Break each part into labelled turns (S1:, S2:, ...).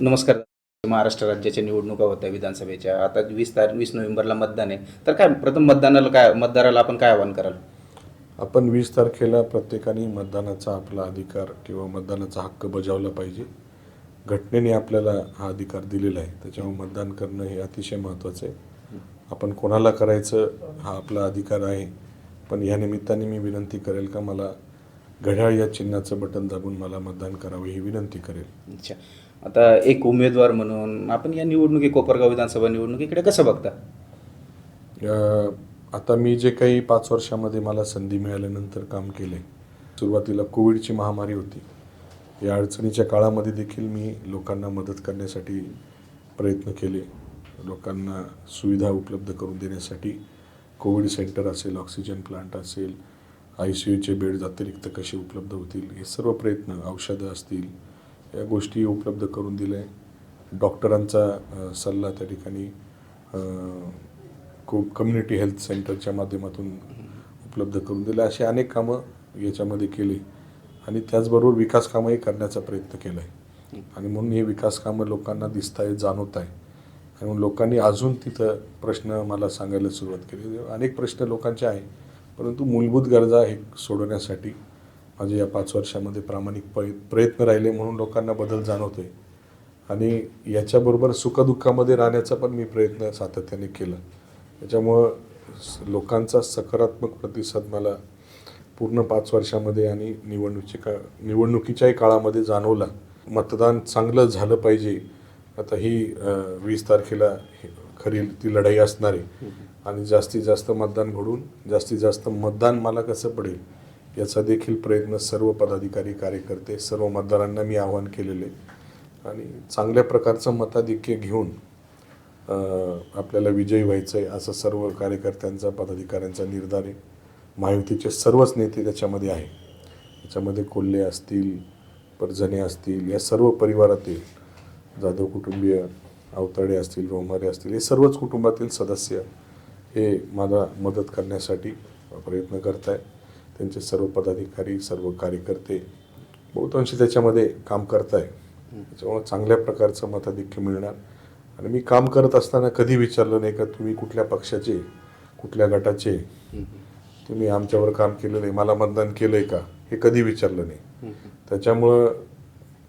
S1: नमस्कार. महाराष्ट्र राज्याच्या निवडणुका होत्या विधानसभेच्या. आता वीस तारीख वीस नोव्हेंबरला मतदान आहे. तर काय प्रथम मतदानाला काय मतदाराला आपण काय आवाहन कराल?
S2: आपण वीस तारखेला प्रत्येकाने मतदानाचा आपला अधिकार किंवा मतदानाचा हक्क बजावला पाहिजे. घटनेने आपल्याला हा अधिकार दिलेला आहे. त्याच्यामुळे मतदान करणं हे अतिशय महत्त्वाचं आहे. आपण कोणाला करायचं हा आपला अधिकार आहे. पण या निमित्ताने मी विनंती करेल का मला घड्याळ या चिन्हाचं बटन दाबून मला मतदान करावे ही विनंती करेल.
S1: अच्छा. आता एक उमेदवार म्हणून आपण या निवडणुकी कोपरगाव विधानसभा निवडणुकीकडे कसं बघता?
S2: अ, आता मी जे काही पाच वर्षामध्ये मला संधी मिळाल्यानंतर काम केले सुरुवातीला कोविडची महामारी होती. या अडचणीच्या काळामध्ये देखील मी लोकांना मदत करण्यासाठी प्रयत्न केले. लोकांना सुविधा उपलब्ध करून देण्यासाठी कोविड सेंटर असेल ऑक्सिजन प्लांट असेल आय सी यूचे बेड अतिरिक्त कसे उपलब्ध होतील हे सर्व प्रयत्न औषधं असतील या गोष्टी उपलब्ध करून दिल्या. डॉक्टरांचा सल्ला त्या ठिकाणी खूप कम्युनिटी हेल्थ सेंटरच्या माध्यमातून उपलब्ध करून दिले अशी अनेक कामं याच्यामध्ये केली. आणि त्याचबरोबर विकास कामंही करण्याचा प्रयत्न केला आहे आणि म्हणून हे विकास कामं लोकांना दिसत आहे जाणवत आहे आणि म्हणून लोकांनी अजून तिथं प्रश्न मला सांगायला सुरुवात केली. अनेक प्रश्न लोकांचे आहे परंतु मूलभूत गरजा हे सोडवण्यासाठी माझे या पाच वर्षामध्ये प्रामाणिक पय प्रयत्न राहिले म्हणून लोकांना बदल जाणवतो आहे आणि याच्याबरोबर सुखदुःखामध्ये राहण्याचा पण मी प्रयत्न सातत्याने केला. त्याच्यामुळं लोकांचा सकारात्मक प्रतिसाद मला पूर्ण पाच वर्षामध्ये आणि निवडणुकीच्या का निवडणुकीच्याही काळामध्ये जाणवला. मतदान चांगलं झालं पाहिजे. आता ही वीस तारखेला खरी ती लढाई असणार आहे. आणि जास्तीत जास्त मतदान घडून जास्तीत जास्त मतदान मला कसं पडेल? याचा देखील प्रयत्न सर्व पदाधिकारी कार्यकर्ते सर्व मतदारांना मी आवाहन केलेले. आणि चांगल्या प्रकारचं मताधिक्य घेऊन आपल्याला विजयी व्हायचं आहे असं सर्व कार्यकर्त्यांचा पदाधिकाऱ्यांचा निर्धार आहे. महायुतीचे सर्वच नेते त्याच्यामध्ये आहे. त्याच्यामध्ये कोल्हे असतील परजणे असतील या सर्व परिवारातील जाधव कुटुंबीय अवताडे असतील रोमारे असतील हे सर्वच कुटुंबातील सदस्य हे मला मदत करण्यासाठी प्रयत्न करत आहे त्यांचे सर्व पदाधिकारी सर्व कार्यकर्ते बहुतांशी त्याच्यामध्ये काम करत आहे त्याच्यामुळे चांगल्या प्रकारचं मताधिक्य मिळणार. आणि मी काम करत असताना कधी विचारलं नाही का तुम्ही कुठल्या पक्षाचे कुठल्या गटाचे तुम्ही आमच्यावर काम केलेलं आहे मला मतदान केलं आहे का? हे कधी विचारलं नाही. त्याच्यामुळं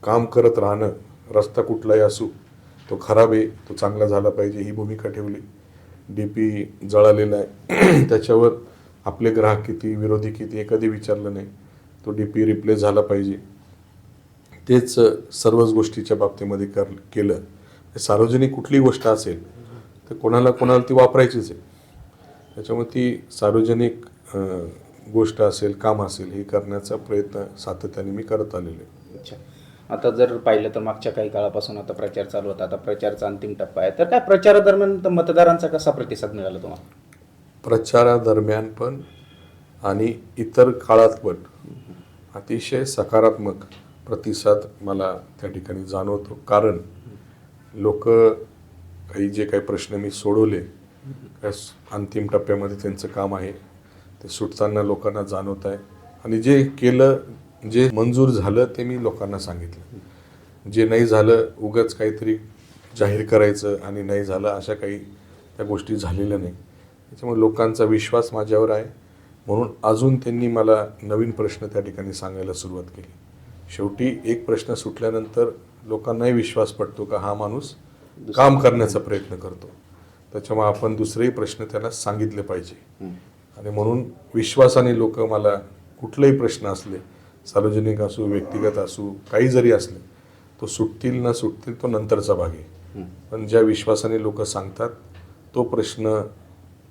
S2: काम करत राहणं रस्ता कुठलाही असू तो खराब आहे तो चांगला झाला पाहिजे ही भूमिका ठेवली. डी पी जळालेला आहे. त्याच्यावर आपले ग्राहक किती विरोधी किती हे कधी विचारलं नाही. तो डी पी रिप्लेस झाला पाहिजे. तेच सर्वच गोष्टीच्या बाबतीमध्ये कर केलं. सार्वजनिक कुठली गोष्ट असेल तर कोणाला कोणाला ती वापरायचीच आहे. त्याच्यामुळे ती सार्वजनिक गोष्ट असेल काम असेल हे करण्याचा प्रयत्न सातत्याने मी करत आलेलो आहे.
S1: अच्छा. आता जर पाहिलं तर मागच्या काही काळापासून आता प्रचार चालू होता. आता प्रचारचा अंतिम टप्पा आहे. तर काय प्रचारादरम्यान तर मतदारांचा कसा प्रतिसाद मिळाला तुम्हाला?
S2: प्रचारादरम्यान पण आणि इतर काळात पण अतिशय सकारात्मक प्रतिसाद मला त्या ठिकाणी जाणवतो. कारण लोक काही जे काही प्रश्न मी सोडवले अंतिम टप्प्यामध्ये त्यांचं काम आहे ते सुटताना लोकांना जाणवत आहे. आणि जे केलं जे मंजूर झालं ते मी लोकांना सांगितलं. जे नाही झालं उगाच काहीतरी जाहीर करायचं आणि नाही झालं अशा काही त्या गोष्टी झालेल्या नाही. त्याच्यामुळे लोकांचा विश्वास माझ्यावर आहे. म्हणून अजून त्यांनी मला नवीन प्रश्न त्या ठिकाणी सांगायला सुरुवात केली. शेवटी एक प्रश्न सुटल्यानंतर लोकांनाही विश्वास पडतो का हा माणूस काम करण्याचा प्रयत्न करतो. त्याच्यामुळे आपण दुसरेही प्रश्न त्यांना सांगितले पाहिजे. आणि म्हणून विश्वासाने लोक मला कुठलेही प्रश्न असले सार्वजनिक असू व्यक्तिगत असू काही जरी असले तो सुटतील ना सुटतील तो नंतरचा भाग आहे. पण ज्या विश्वासाने लोक सांगतात तो प्रश्न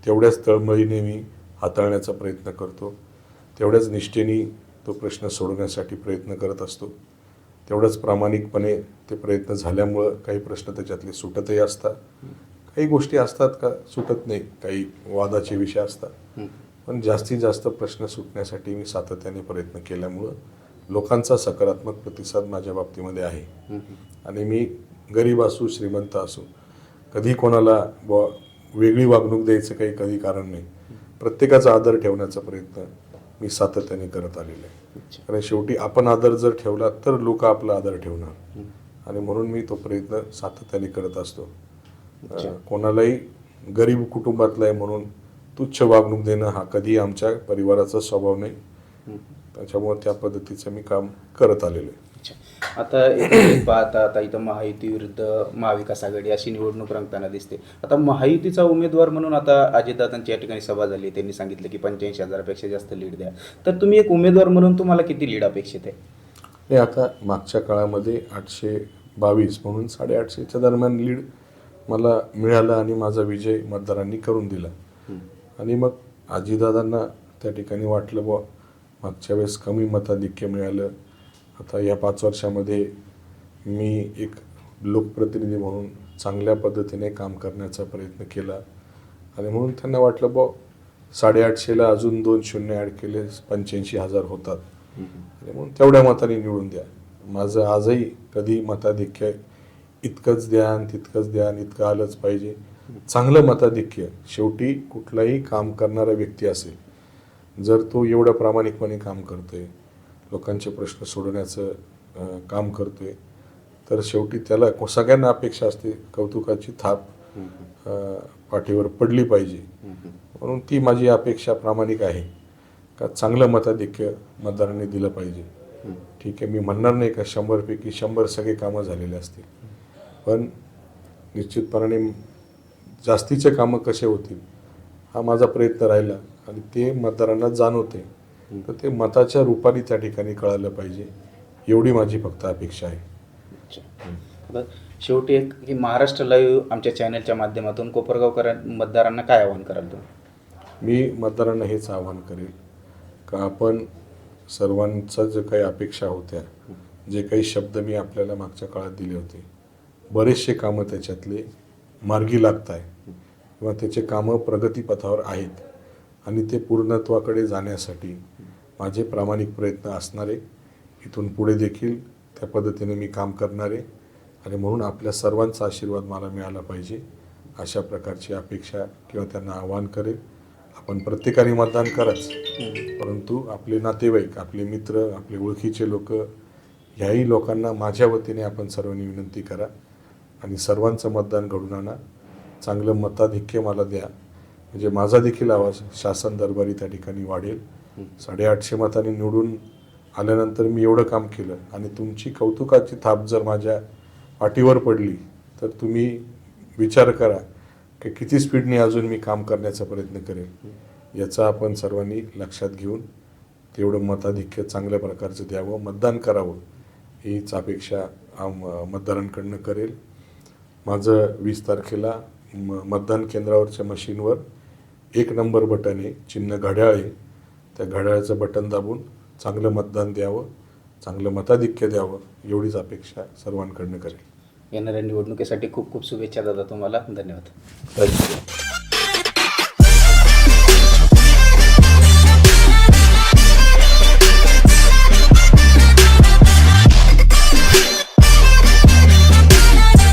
S2: तेवढ्याच तळमळीने मी हाताळण्याचा प्रयत्न करतो. तेवढ्याच निष्ठेने तो प्रश्न सोडवण्यासाठी प्रयत्न करत असतो. तेवढ्याच प्रामाणिकपणे ते प्रयत्न झाल्यामुळं काही प्रश्न त्याच्यातले सुटतही असतात. काही गोष्टी असतात का? सुटत नाही. काही वादाचे विषय असतात. पण जास्तीत जास्त प्रश्न सुटण्यासाठी मी सातत्याने प्रयत्न केल्यामुळं लोकांचा सकारात्मक प्रतिसाद माझ्या बाबतीमध्ये आहे. आणि मी गरीब असू श्रीमंत असू कधी कोणाला ब वेगळी वागणूक द्यायचं काही कधी कारण नाही. प्रत्येकाचा आदर ठेवण्याचा प्रयत्न मी सातत्याने करत आलेलो आहे. कारण शेवटी आपण आदर जर ठेवला तर लोक आपला आदर ठेवणार. आणि म्हणून मी तो प्रयत्न सातत्याने करत असतो. कोणालाही गरीब कुटुंबातला आहे म्हणून तुच्छ वागणूक देणं हा कधी आमच्या परिवाराचा स्वभाव नाही. त्याच्यामुळे त्या पद्धतीचं मी काम करत आलेलो आहे.
S1: अच्छा. आता पाहता आता इथं महायुती विरुद्ध महाविकास आघाडी अशी निवडणूक रंगताना दिसते. आता महायुतीचा उमेदवार म्हणून आता अजितदादांची या ठिकाणी सभा झाली. त्यांनी सांगितलं की पंच्याऐंशी हजारापेक्षा जास्त लीड द्या. तर तुम्ही एक उमेदवार म्हणून तुम्हाला किती लीड अपेक्षित आहे?
S2: आता मागच्या काळामध्ये आठशे बावीस म्हणून साडेआठशेच्या दरम्यान लीड मला मिळाला आणि माझा विजय मतदारांनी करून दिला. आणि मग आजीदादांना त्या ठिकाणी वाटलं बुवा मागच्या वेळेस कमी मताधिक्य मिळालं. आता या पाच वर्षामध्ये मी एक लोकप्रतिनिधी म्हणून चांगल्या पद्धतीने काम करण्याचा प्रयत्न केला. आणि म्हणून त्यांना वाटलं बुवा साडेआठशेला अजून दोन शून्य ॲड केले पंच्याऐंशी हजार होतात. आणि म्हणून तेवढ्या मताने निवडून द्या. माझं आजही कधी मताधिक्य इतकंच द्या आणि तितकंच द्या आणि इतकं आलंच पाहिजे. चांगलं मताधिक्य शेवटी कुठलाही काम करणारा व्यक्ती असेल जर तो एवढं प्रामाणिकपणे काम करतोय लोकांचे प्रश्न सोडवण्याचं काम काम करतोय. तर शेवटी त्याला को- सगळ्यांना अपेक्षा असते कौतुकाची थाप पाठीवर पडली पाहिजे. म्हणून ती माझी अपेक्षा प्रामाणिक आहे. का चांगलं मताधिक्य मतदारांनी दिलं पाहिजे. ठीक आहे मी म्हणणार नाही का शंभरपैकी शंभर सगळे कामं झालेले असतील. पण निश्चितपणाने जास्तीचे कामं कसे होतील हा माझा प्रयत्न राहिला आणि ते मतदारांना जाणवते. तर ते मताच्या रूपाने त्या ठिकाणी कळालं पाहिजे. एवढी माझी फक्त अपेक्षा आहे.
S1: शेवटी एक की महाराष्ट्र लाईव्ह आमच्या चॅनलच्या माध्यमातून कोपरगावकर मतदारांना काय आवाहन कराल तुम्ही?
S2: मी मतदारांना हेच आवाहन करेल का आपण सर्वांचा जे काही अपेक्षा होत्या जे काही शब्द मी आपल्याला मागच्या काळात दिले होते बरेचसे कामं त्याच्यातले मार्गी लागत आहे किंवा त्याचे कामं प्रगतीपथावर आहेत. आणि ते पूर्णत्वाकडे जाण्यासाठी माझे प्रामाणिक प्रयत्न असणारे इथून पुढे देखील त्या पद्धतीने मी काम करणारे आणि म्हणून आपल्या सर्वांचा आशीर्वाद मला मिळाला पाहिजे अशा प्रकारची अपेक्षा किंवा त्यांना आवाहन करेल. आपण प्रत्येकाने मतदान कराच. परंतु आपले नातेवाईक आपले मित्र आपले ओळखीचे लोक ह्याही लोकांना माझ्या वतीने आपण सर्वांनी विनंती करा आणि सर्वांचं मतदान घडून आणा. चांगलं मताधिक्य मला द्या. म्हणजे माझा देखील आवाज शासन दरबारी त्या ठिकाणी वाढेल. साडेआठशे मतांनी निवडून आल्यानंतर मी एवढं काम केलं आणि तुमची कौतुकाची थाप जर माझ्या पाठीवर पडली तर तुम्ही विचार करा की किती स्पीडने अजून मी काम करण्याचा प्रयत्न करेल. याचा आपण सर्वांनी लक्षात घेऊन तेवढं मताधिक्य चांगल्या प्रकारचं द्यावं मतदान करावं हीच अपेक्षा आम मतदारांकडनं करेल. माझं वीस तारखेला म मतदान केंद्रावरच्या मशीनवर एक नंबर बटन आहे चिन्ह घड्याळ आहे त्या घड्याळाचं बटन दाबून चांगलं मतदान द्यावं चांगलं मताधिक्य द्यावं एवढीच अपेक्षा सर्वांकडनं करेल.
S1: येणाऱ्या निवडणुकीसाठी खूप खूप शुभेच्छा दादा तुम्हाला. धन्यवाद.
S2: थँक्यू